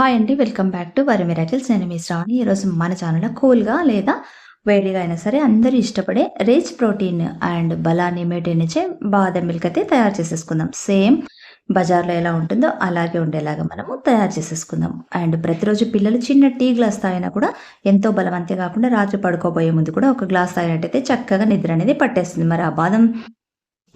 Hi అండి welcome back to Vari miracles నేను మీ శ్రావణి. ఈరోజు మన ఛానల్లో కూల్గా లేదా వేడిగా అయినా సరే అందరూ ఇష్టపడే రిచ్ ప్రోటీన్ అండ్ బలాన్ని మెయింటైన్ ఇచ్చే బాదం మిల్క్ అయితే తయారు చేసేసుకుందాం. సేమ్ బజార్లో ఎలా ఉంటుందో అలాగే ఉండేలాగా మనము తయారు చేసేసుకుందాం. అండ్ ప్రతిరోజు పిల్లలు చిన్న టీ గ్లాస్ తాగినా కూడా ఎంతో బలవంతే కాకుండా రాత్రి పడుకోబోయే ముందు కూడా ఒక గ్లాస్ తాగినట్టయితే చక్కగా నిద్ర అనేది పట్టేస్తుంది. మరి ఆ బాదం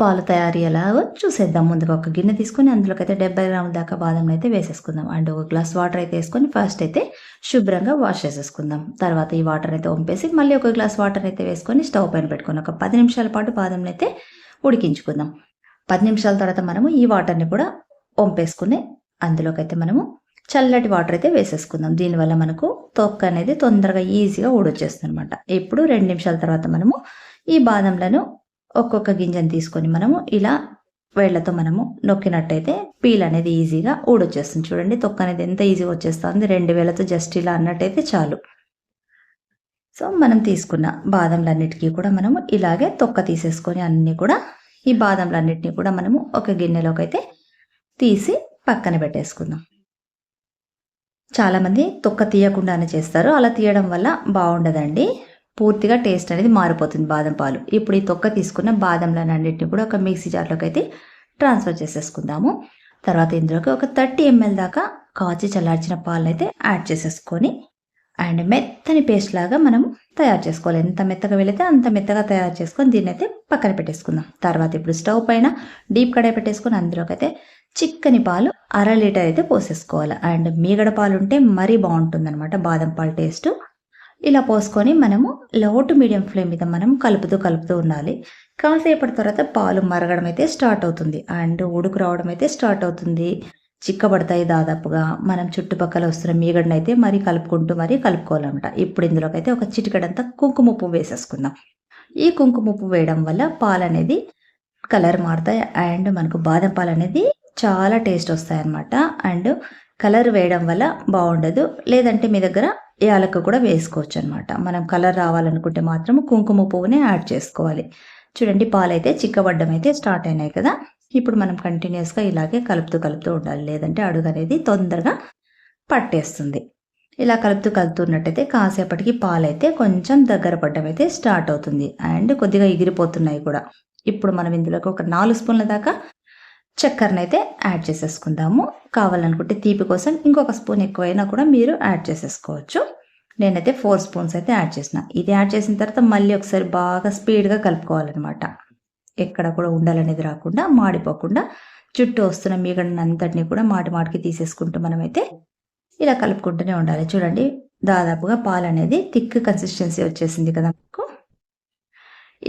పాలు తయారీ ఎలాగో చూసేద్దాం. ముందుగా ఒక గిన్నె తీసుకొని అందులోకి అయితే డెబ్బై గ్రాముల దాకా బాదం అయితే వేసేసుకుందాం. అండ్ ఒక గ్లాస్ వాటర్ అయితే వేసుకొని ఫస్ట్ అయితే శుభ్రంగా వాష్ చేసేసుకుందాం. తర్వాత ఈ వాటర్ అయితే వంపేసి మళ్ళీ ఒక గ్లాస్ వాటర్ అయితే వేసుకొని స్టవ్ పైన పెట్టుకొని ఒక పది నిమిషాల పాటు బాదం అయితే ఉడికించుకుందాం. పది నిమిషాల తర్వాత మనము ఈ వాటర్ని కూడా వంపేసుకుని అందులోకి అయితే మనము చల్లటి వాటర్ అయితే వేసేసుకుందాం. దీనివల్ల మనకు తొక్క అనేది తొందరగా ఈజీగా ఊడొచ్చేస్తుంది అనమాట ఇప్పుడు రెండు నిమిషాల తర్వాత మనము ఈ బాదంలను ఒక్కొక్క గింజను తీసుకొని మనము ఇలా వేళ్ళతో మనము నొక్కినట్టయితే పీల్ అనేది ఈజీగా ఊడొచ్చేస్తుంది. చూడండి తొక్క అనేది ఎంత ఈజీగా వచ్చేస్తుంది. రెండు వేలతో జస్ట్ ఇలా అన్నట్టయితే చాలు. సో మనం తీసుకున్న బాదంలన్నిటికీ కూడా మనము ఇలాగే తొక్క తీసేసుకొని అన్నీ కూడా ఈ బాదంలన్నిటినీ కూడా మనము ఒక గిన్నెలోకి అయితే తీసి పక్కన పెట్టేసుకుందాం. చాలామంది తొక్క తీయకుండానే చేస్తారు. అలా తీయడం వల్ల బాగుండదండి. పూర్తిగా టేస్ట్ అనేది మారిపోతుంది బాదం పాలు. ఇప్పుడు ఈ తొక్క తీసుకున్న బాదంలను అన్నింటిని కూడా ఒక మిక్సీ జార్లోకి అయితే ట్రాన్స్ఫర్ చేసేసుకుందాము. తర్వాత ఇందులోకి ఒక థర్టీ ఎంఎల్ దాకా కాచి చల్లార్చిన పాలను అయితే యాడ్ చేసేసుకొని అండ్ మెత్తని పేస్ట్ లాగా మనం తయారు చేసుకోవాలి. ఎంత మెత్తగా వెళితే అంత మెత్తగా తయారు చేసుకొని దీన్ని అయితే పక్కన పెట్టేసుకుందాం. తర్వాత ఇప్పుడు స్టవ్ పైన డీప్ కడాయి పెట్టేసుకొని అందులోకి అయితే చిక్కని పాలు అర లీటర్ అయితే పోసేసుకోవాలి. అండ్ మీగడ పాలు ఉంటే మరీ బాగుంటుంది అనమాట బాదం పాలు టేస్ట్ ఇలా పోసుకొని మనము లో టు మీడియం ఫ్లేమ్ మీద మనం కలుపుతూ కలుపుతూ ఉండాలి. కాసేపటి తర్వాత పాలు మరగడం అయితే స్టార్ట్ అవుతుంది. అండ్ ఉడుకు రావడం అయితే స్టార్ట్ అవుతుంది. చిక్కబడతాయి దాదాపుగా. మనం చుట్టుపక్కల వస్తున్న మీగడని అయితే మరీ కలుపుకుంటూ మరీ కలుపుకోవాలన్నమాట. ఇప్పుడు ఇందులోకి అయితే ఒక చిటికడంతా కుంకుమ ఉప్పు వేసేసుకుందాం. ఈ కుంకుమ ఉప్పు వేయడం వల్ల పాలు అనేది కలర్ మారుతాయి. అండ్ మనకు బాదం పాలు అనేది చాలా టేస్ట్ వస్తాయి అన్నమాట అండ్ కలర్ వేయడం వల్ల బాగుండదు. లేదంటే మీ దగ్గర యాలకు కూడా వేసుకోవచ్చు అనమాట మనం కలర్ రావాలనుకుంటే మాత్రం కుంకుమ పువ్వునే యాడ్ చేసుకోవాలి. చూడండి పాలైతే చిక్కబడ్డం అయితే స్టార్ట్ అయినాయి కదా. ఇప్పుడు మనం కంటిన్యూస్గా ఇలాగే కలుపుతూ కలుపుతూ ఉండాలి. లేదంటే అడుగు అనేది తొందరగా పట్టేస్తుంది. ఇలా కలుపుతూ కలుపుతున్నట్టయితే కాసేపటికి పాలైతే కొంచెం దగ్గర పడ్డం అయితే స్టార్ట్ అవుతుంది. అండ్ కొద్దిగా ఎగిరిపోతున్నాయి కూడా. ఇప్పుడు మనం ఇందులోకి ఒక నాలుగు స్పూన్ల దాకా చక్కెరను అయితే యాడ్ చేసేసుకుందాము. కావాలనుకుంటే తీపి కోసం ఇంకొక స్పూన్ ఎక్కువైనా కూడా మీరు యాడ్ చేసేసుకోవచ్చు. నేనైతే ఫోర్ స్పూన్స్ అయితే యాడ్ చేసిన. ఇది యాడ్ చేసిన తర్వాత మళ్ళీ ఒకసారి బాగా స్పీడ్గా కలుపుకోవాలన్నమాట. ఎక్కడ కూడా ఉండాలనేది రాకుండా మాడిపోకుండా చుట్టూ వస్తున్న మీగడని అంతటినీ కూడా మాటి మాటికి తీసేసుకుంటూ మనమైతే ఇలా కలుపుకుంటూనే ఉండాలి. చూడండి దాదాపుగా పాలు అనేది థిక్ కన్సిస్టెన్సీ వచ్చేసింది కదా మనకు.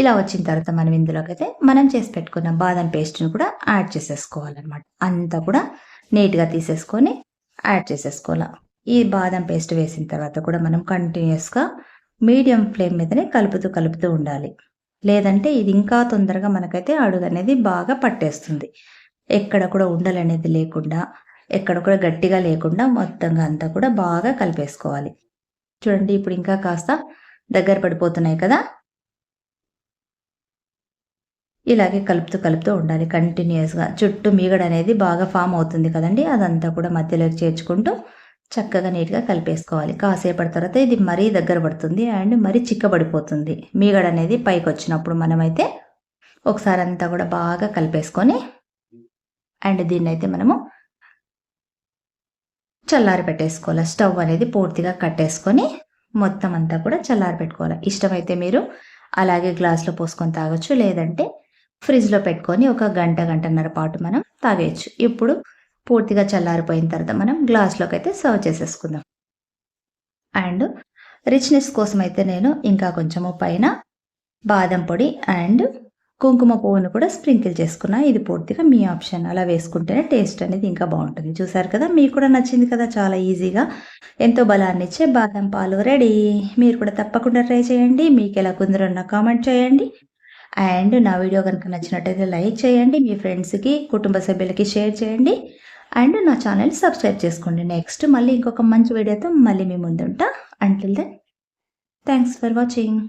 ఇలా వచ్చిన తర్వాత మనం ఇందులోకి అయితే మనం చేసి పెట్టుకున్న బాదం పేస్ట్ని కూడా యాడ్ చేసేసుకోవాలన్నమాట. అంతా కూడా నీట్గా తీసేసుకొని యాడ్ చేసేసుకోవాలి. ఈ బాదం పేస్ట్ వేసిన తర్వాత కూడా మనం కంటిన్యూస్గా మీడియం ఫ్లేమ్ మీదనే కలుపుతూ కలుపుతూ ఉండాలి. లేదంటే ఇది ఇంకా తొందరగా మనకైతే అడుగు అనేది బాగా పట్టేస్తుంది. ఎక్కడ కూడా ఉండలనేది లేకుండా ఎక్కడ కూడా గట్టిగా లేకుండా మొత్తంగా అంతా కూడా బాగా కలిపేసుకోవాలి. చూడండి ఇప్పుడు ఇంకా కాస్త దగ్గర పడిపోతున్నాయి కదా. ఇలాగే కలుపుతూ కలుపుతూ ఉండాలి కంటిన్యూస్గా చుట్టూ మీగడ అనేది బాగా ఫామ్ అవుతుంది కదండి. అదంతా కూడా మధ్యలోకి చేర్చుకుంటూ చక్కగా నీట్గా కలిపేసుకోవాలి. కాసేపటి తర్వాత ఇది మరీ దగ్గర పడుతుంది అండ్ మరీ చిక్కబడిపోతుంది. మీగడ అనేది పైకి వచ్చినప్పుడు మనమైతే ఒకసారి అంతా కూడా బాగా కలిపేసుకొని అండ్ దీన్ని అయితే మనము చల్లారి పెట్టేసుకోవాలి. స్టవ్ అనేది పూర్తిగా కట్టేసుకొని మొత్తం అంతా కూడా చల్లారి పెట్టుకోవాలి. ఇష్టమైతే మీరు అలాగే గ్లాస్లో పోసుకొని తాగొచ్చు. లేదంటే ఫ్రిడ్జ్లో పెట్టుకొని ఒక గంట గంటన్నర పాటు మనం తాగేయచ్చు. ఇప్పుడు పూర్తిగా చల్లారిపోయిన తర్వాత మనం గ్లాస్లోకి అయితే సర్వ్ చేసేసుకుందాం. అండ్ రిచ్నెస్ కోసం అయితే నేను ఇంకా కొంచెము పైన బాదం పొడి అండ్ కుంకుమ పువ్వును కూడా స్ప్రింకిల్ చేసుకున్నా. ఇది పూర్తిగా మీ ఆప్షన్. అలా వేసుకుంటేనే టేస్ట్ అనేది ఇంకా బాగుంటుంది. చూసారు కదా? మీకు కూడా నచ్చింది కదా? చాలా ఈజీగా. ఎంతో బలాన్ని ఇచ్చే బాదం పాలు. రెడీ. మీరు కూడా తప్పకుండా ట్రై చేయండి. మీకు ఎలా కుందరో కామెంట్ చేయండి. అండ్ నా వీడియో కనుక నచ్చినట్టయితే లైక్ చేయండి మీ ఫ్రెండ్స్కి కుటుంబ సభ్యులకి షేర్ చేయండి. అండ్ నా ఛానల్ సబ్స్క్రైబ్ చేసుకోండి. నెక్స్ట్ మళ్ళీ ఇంకొక మంచి వీడియోతో మళ్ళీ మీ ముందుంటా. Until then thanks for watching